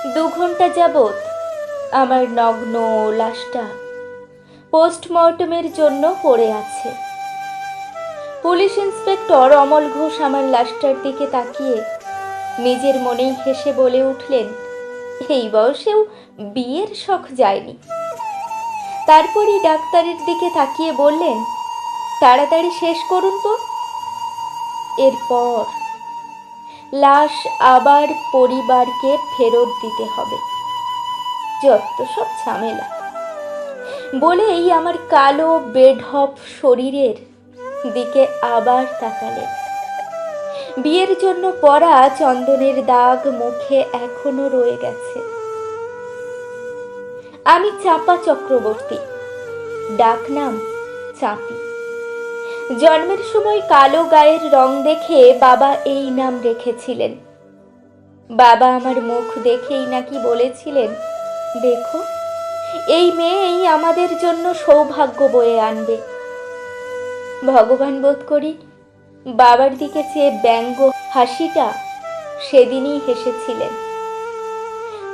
দু ঘণ্টা যাবৎ আমার নগ্ন লাশটা পোস্টমর্টমের জন্য পড়ে আছে। পুলিশ ইন্সপেক্টর অমল ঘোষ আমার লাশটার দিকে তাকিয়ে নিজের মনেই হেসে বলে উঠলেন, এই বয়সেও বিয়ের শখ যায়নি। তারপরই ডাক্তারের দিকে তাকিয়ে বললেন, তাড়াতাড়ি শেষ করুন তো। এরপর লাশ আবার পরিবারকে ফেরত দিতে হবে। যত সব ঝামেলা। বলেই আমার কালো বেঢপ শরীরের দিকে আবার তাকালেন। বিয়ের জন্য পরা চন্দনের দাগ মুখে এখনও রয়ে গেছে। আমি চাপা চক্রবর্তী। ডাক নাম চাঁপি। জন্মের সময় কালো গায়ের রং দেখে বাবা এই নাম রেখেছিলেন। বাবা আমার মুখ দেখেই নাকি বলেছিলেন, দেখো, এই মেয়েই আমাদের জন্য সৌভাগ্য বয়ে আনবে। ভগবান বোধ করি বাবার দিকে চেয়ে ব্যঙ্গ হাসিটা সেদিনই হেসেছিলেন।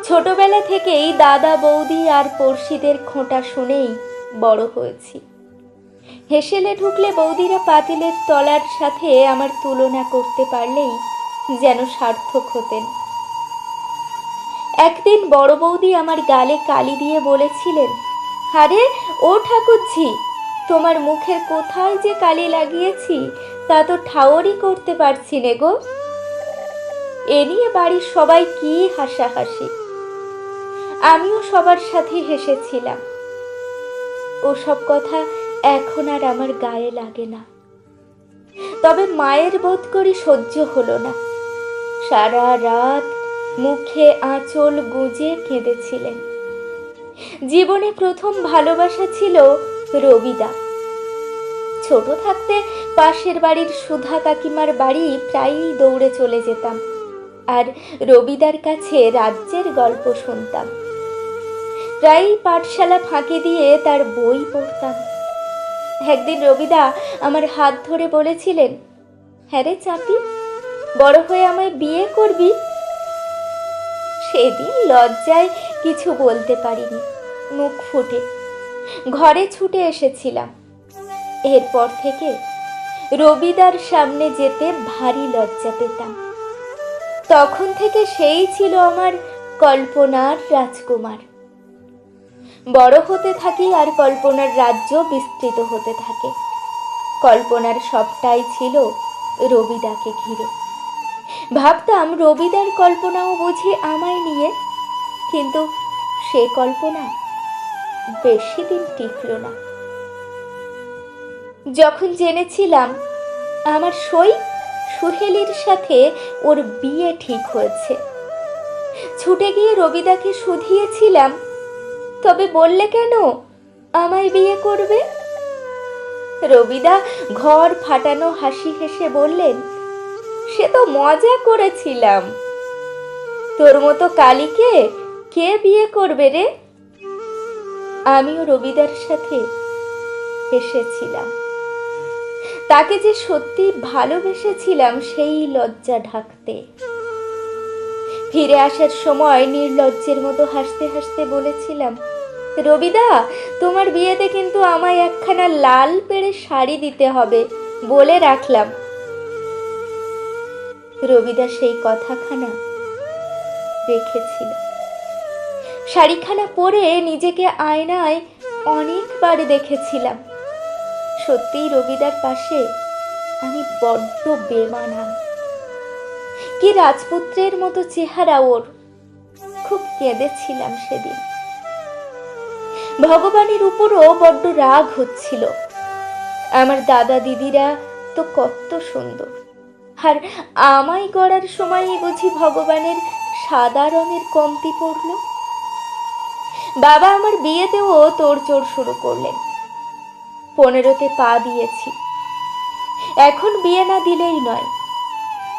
ছোটবেলা থেকেই দাদা, বৌদি আর পড়শিদের খোঁটা শুনেই বড় হয়েছি। হেসেলে ঢুকলে বৌদিরা পাতিলের তলার সাথে আমার তুলনা করতে পারলেই যেন সার্থক হতেন। একদিন বড় বৌদি আমার গালে কালি দিয়ে বলেছিলেন আরে ও ঠাকুরঝি, তোমার মুখের কোথায় যে কালি লাগিয়েছি তা তো ঠাওরই করতে পারছি নে গো। এ নিয়ে বাড়ির সবাই কি হাসাহাসি। আমিও সবার সাথে হেসেছিলাম। ওসব কথা এখন আর আমার গায়ে লাগে না। তবে মায়ের বোধ করি সহ্য হলো না। সারা রাত মুখে আঁচল গুজে কেঁদেছিলেন। জীবনে প্রথম ভালোবাসা ছিল রবিদা। ছোট থাকতে পাশের বাড়ির সুধা কাকিমার বাড়ি প্রায়ই দৌড়ে চলে যেতাম আর রবিদার কাছে রাজ্যের গল্প শুনতাম। প্রায়ই পাঠশালা ফাঁকি দিয়ে তার বই পড়তাম। একদিন রবিদা আমার হাত ধরে বলেছিলেন হ্যাঁ রে চাপি বড় হয়ে আমায় বিয়ে করবি? সেদিন লজ্জায় কিছু বলতে পারিনি, মুখ ফুটে। ঘরে ছুটে এসেছিলাম। এরপর থেকে রবিদার সামনে যেতে ভারী লজ্জা পেতাম। তখন থেকে সেই ছিল আমার কল্পনার রাজকুমার। বড় হতে থাকি আর কল্পনার রাজ্য বিস্তৃত হতে থাকে। কল্পনার সবটাই ছিল রবিদাকে ঘিরে। ভাবতাম রবিদার কল্পনাও বুঝি আমায় নিয়ে, কিন্তু সে কল্পনা বেশি দিন টিকল না। যখন জেনেছিলাম আমার সই সুহেলির সাথে ওর বিয়ে ঠিক হয়েছে, ছুটে গিয়ে রবিদাকে শুধিয়েছিলাম তবে বললে কেন? আমায় বিয়ে করবে? রবিদা ঘর ফাটানো হাসি হেসে বললেন, সে তো মজা করেছিলাম। তোর মতো কালীকে কে বিয়ে করবে রে? আমিও রবিদার সাথে এসেছিলাম তাকে যে সত্যি ভালোবেসেছিলাম সেই লজ্জা ঢাকতে। ফিরে আসার সময় নির্লজ্জের মতো হাসতে হাসতে বলেছিলাম রবিদা, তোমার বিয়েতে কিন্তু আমায় একখানা লাল পেড়ে শাড়ি দিতে হবে বলে রাখলাম। রবিদা সেই কথাখানা রেখেছিল। শাড়িখানা পরে নিজেকে আয়নায় অনেকবার দেখেছিলাম। সত্যিই রবিদার পাশে আমি বড্ড বেমানাম কি রাজপুত্রের মতো চেহারা ওর। খুব কেঁদেছিলাম সেদিন। ভগবানের উপরও বড্ড রাগ হচ্ছিল। আমার দাদা দিদিরা তো কত সুন্দর। আর আমায় গড়ার সময়ই বুঝি ভগবানের সাদা রঙের কমতি পড়ল। বাবা আমার বিয়েতেও তোড়জোড় শুরু করলেন। পনেরোতে পা দিয়েছি। এখন বিয়ে না দিলেই নয়।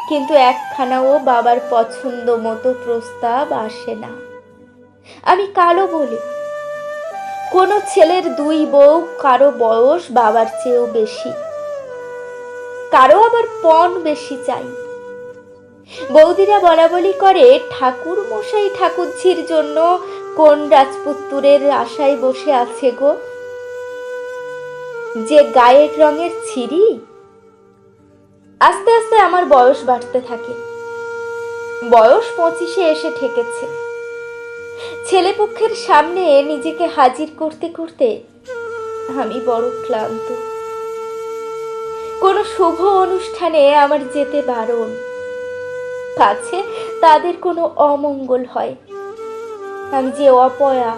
কিন্তু একখানাও বাবার পছন্দ মতো প্রস্তাব আসে না। আমি কালো বলি। কোনো ছেলের দুই বউ, কারও বয়স বাবার চেয়েও বেশি। কারও আবার পণ বেশি চাই। বৌদিরা বলা বলি করে ঠাকুর মশাই ঠাকুরঝির জন্য কোন রাজপুত্তুরের আশায় বসে আছে গো? যে গায়ের রঙের ছিরি? আস্তে আস্তে আমার বয়স বাড়তে থাকে। বয়স পঁচিশে এসে ঠেকেছে। ছেলেপক্ষের সামনে নিজেকে হাজির করতে করতে আমি বড় ক্লান্ত। কোনো শুভ অনুষ্ঠানে আমার যেতে বারণ। কাছে তাদের কোনো অমঙ্গল হয়। আমি যে অপয়া,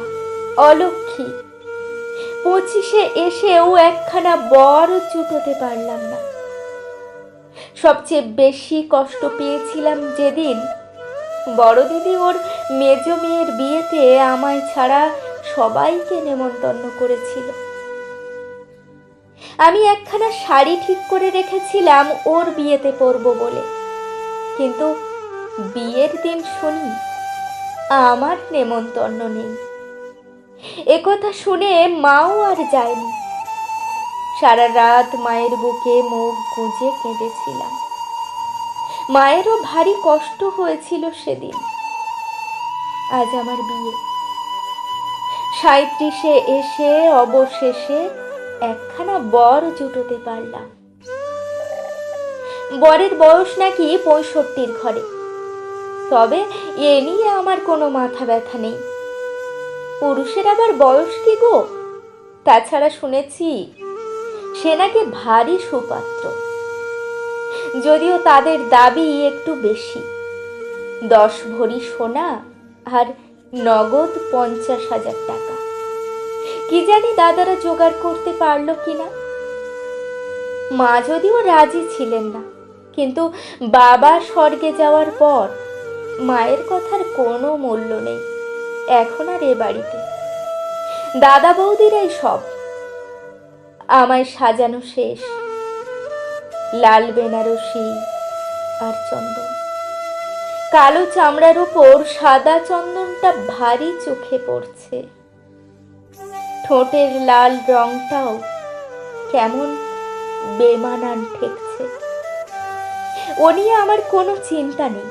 অলক্ষী, পঁচিশে এসেও একখানা বড় চুটোতে পারলাম না। সবচেয়ে বেশি কষ্ট পেয়েছিলাম যেদিন বড় দিদি ওর মেজ মেয়ের বিয়েতে আমায় ছাড়া সবাইকে নেমন্তন্ন করেছিল। আমি একখানা শাড়ি ঠিক করে রেখেছিলাম ওর বিয়েতে পরব বলে। কিন্তু বিয়ের দিন শুনি আমার নেমন্তন্ন নেই। একথা শুনে মাও আর যায়নি। সারা রাত মায়ের বুকে মুখ গুঁজে কেঁদেছিলাম। মায়েরও ভারী কষ্ট হয়েছিল সেদিন। আজ আমার বিয়ে। সাঁত্রিশে এসে অবশেষে একখানা বর জুটোতে পারলাম। বরের বয়স নাকি পঁয়ষট্টির ঘরে। তবে এ নিয়ে আমার কোনো মাথা ব্যথা নেই। পুরুষের আবার বয়স কি গো? তাছাড়া শুনেছি সে নাকি ভারী সুপাত্র। যদিও তাদের দাবি একটু বেশি। দশ ভরি সোনা আর নগদ পঞ্চাশ হাজার টাকা। কি জানি দাদারা জোগাড় করতে পারল কিনা। মা যদিও রাজি ছিলেন না, কিন্তু বাবা স্বর্গে যাওয়ার পর মায়ের কথার কোনো মূল্য নেই, এখন আর এ বাড়িতে। দাদা বৌদিরাই সব। আমায় সাজানো শেষ। লাল বেনারসি আর চন্দন। কালো চামড়ার উপর সাদা চন্দনটা ভারী চোখে পড়ছে। ঠোঁটের লাল রংটাও কেমন বেমানান ঠেকছে। ও নিয়ে আমার কোনো চিন্তা নেই।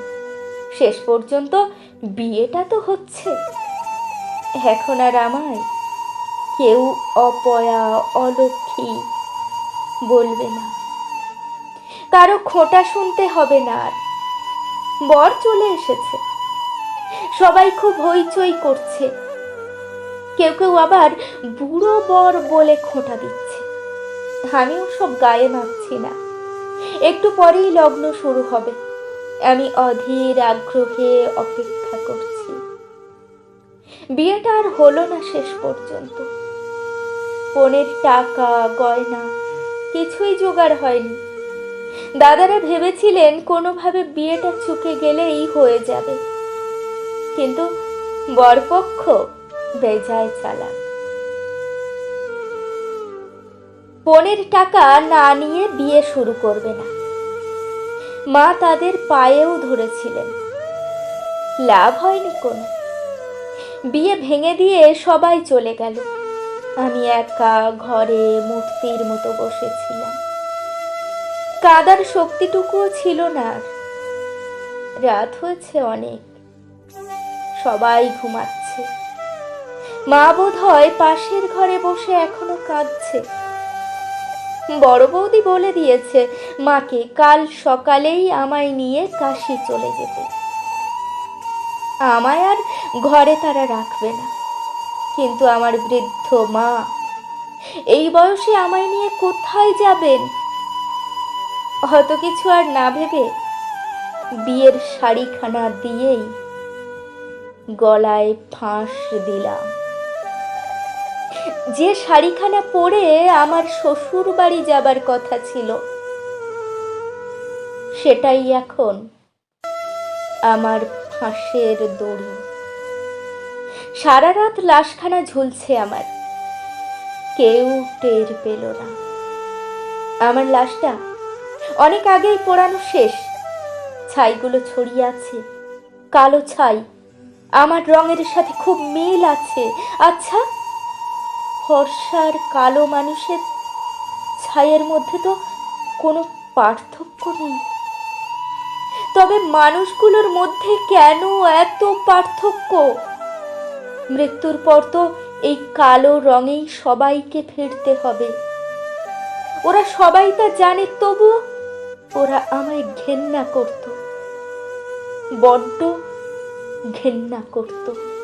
শেষ পর্যন্ত বিয়েটা তো হচ্ছে। এখন আর আমায় কেউ অপয়া, অলক্ষী বলবে না। কারও খোঁটা শুনতে হবে না আর। বর চলে এসেছে। সবাই খুব হইচই করছে। কেউ কেউ আবার বুড়ো বর বলে খোঁটা দিচ্ছে। আমিও সব গায়ে মাখছি না। একটু পরেই লগ্ন শুরু হবে। আমি অধীর আগ্রহে অপেক্ষা করছি। বিয়েটা আর হলো না শেষ পর্যন্ত। পনেরো টাকা, গয়না কিছুই জোগাড় হয়নি। দাদারা ভেবেছিলেন কোনোভাবে বিয়েটা চুকে গেলেই হয়ে যাবে। কিন্তু বরপক্ষ বেজায় চালাক। পনেরো টাকা না নিয়ে বিয়ে শুরু করবে না। মা তাদের পায়েও ধরেছিলেন। লাভ হয়নি কোনো। বিয়ে ভেঙে দিয়ে সবাই চলে গেল। আমি একা ঘরে মূর্তির মতো বসেছিলাম। কাদার শক্তিটুকুও ছিল না রাত হয়েছে অনেক। সবাই ঘুমাচ্ছে। মা বোধ হয় পাশের ঘরে বসে এখনও কাঁদছে। বড় বৌদি বলে দিয়েছে, মাকে কাল সকালেই আমায় নিয়ে কাশি চলে যেতে। আমায় আর ঘরে তারা রাখবে না। কিন্তু আমার বৃদ্ধ মা, এই বয়সে আমায় নিয়ে কোথায় যাবেন? হয়তো কিছু আর না ভেবে বিয়ের শাড়িখানা দিয়েই গলায় ফাঁস দিলাম। যে শাড়িখানা পরে আমার শ্বশুর বাড়ি যাবার কথা ছিল, সেটাই এখন আমার ফাঁসের দড়ি। সারা রাত লাশখানা ঝুলছে আমার, কেউ টের পেল না। আমার লাশটা অনেক আগেই পোড়ানো শেষ। ছাইগুলো ছড়িয়ে আছে, কালো ছাই। আমার রঙের সাথে খুব মিল আছে। আচ্ছা ফর্সার কালো মানুষের ছাইয়ের মধ্যে তো কোনো পার্থক্য নেই। তবে মানুষগুলোর মধ্যে কেন এত পার্থক্য? মৃত্যুর পর তো এই কালো রঙেই সবাইকে ফিরতে হবে। ওরা সবাই তা জানে তবু ওরা আমায় ঘেন্না করত বড্ড ঘেন্না করতো।